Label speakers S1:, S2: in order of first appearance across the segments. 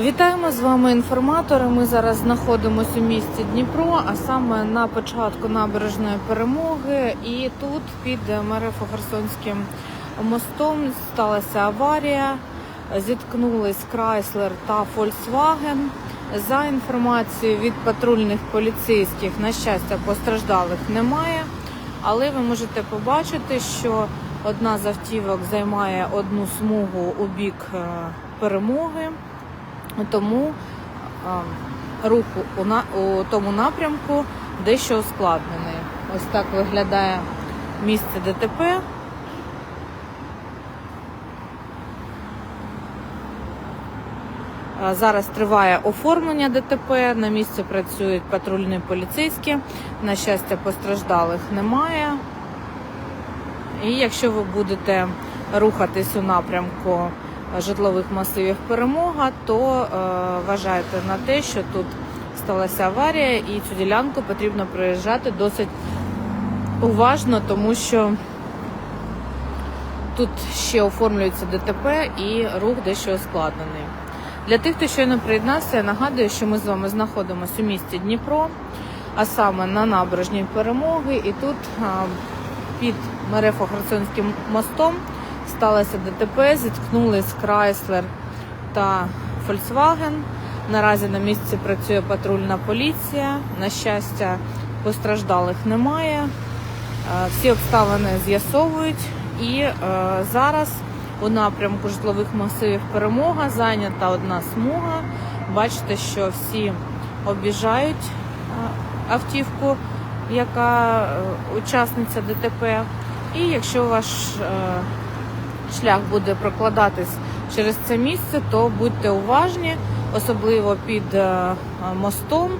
S1: Вітаємо з вами інформатори. Ми зараз знаходимося у місті Дніпро, а саме на початку набережної перемоги. І тут під Мерефо-Херсонським мостом сталася аварія. Зіткнулись Крайслер та Фольксваген. За інформацією від патрульних поліцейських, на щастя, постраждалих немає. Але ви можете побачити, що одна з автівок займає одну смугу у бік е, перемоги. Тому рух у, тому напрямку дещо ускладнений. Ось так виглядає місце ДТП. Зараз триває оформлення ДТП. На місці працюють патрульні поліцейські. На щастя, постраждалих немає. І якщо ви будете рухатись у напрямку житлових масивів перемога, то е, вважайте на те, що тут сталася аварія, і цю ділянку потрібно проїжджати досить уважно, тому що тут ще оформлюється ДТП і рух дещо ускладнений. Для тих, хто щойно приєднався, я нагадую, що ми з вами знаходимося у місті Дніпро, а саме на набережній перемоги, і тут а, під Мерефо-Херсонським мостом сталося ДТП, зіткнулись Крайслер та Фольксваген. Наразі на місці працює патрульна поліція. На щастя, постраждалих немає. Е, Всі обставини з'ясовують. І е, зараз у напрямку житлових масивів перемога зайнята одна смуга. Бачите, що всі обіжають е, автівку, яка учасниця ДТП. І якщо ваш шлях буде прокладатись через це місце, то будьте уважні, особливо під е, мостом,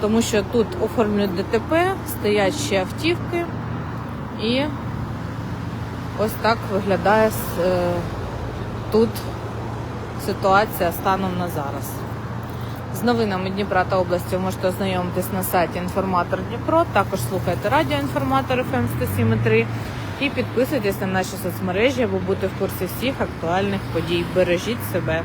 S1: тому що тут оформлюють ДТП, стоять ще автівки, і ось так виглядає е, тут ситуація станом на зараз. З новинами Дніпра та області можете ознайомитись на сайті Інформатор Дніпро. Також слухайте радіо Інформатор ФМ 107.3 і підписуйтесь на наші соцмережі, аби бути в курсі всіх актуальних подій. Бережіть себе.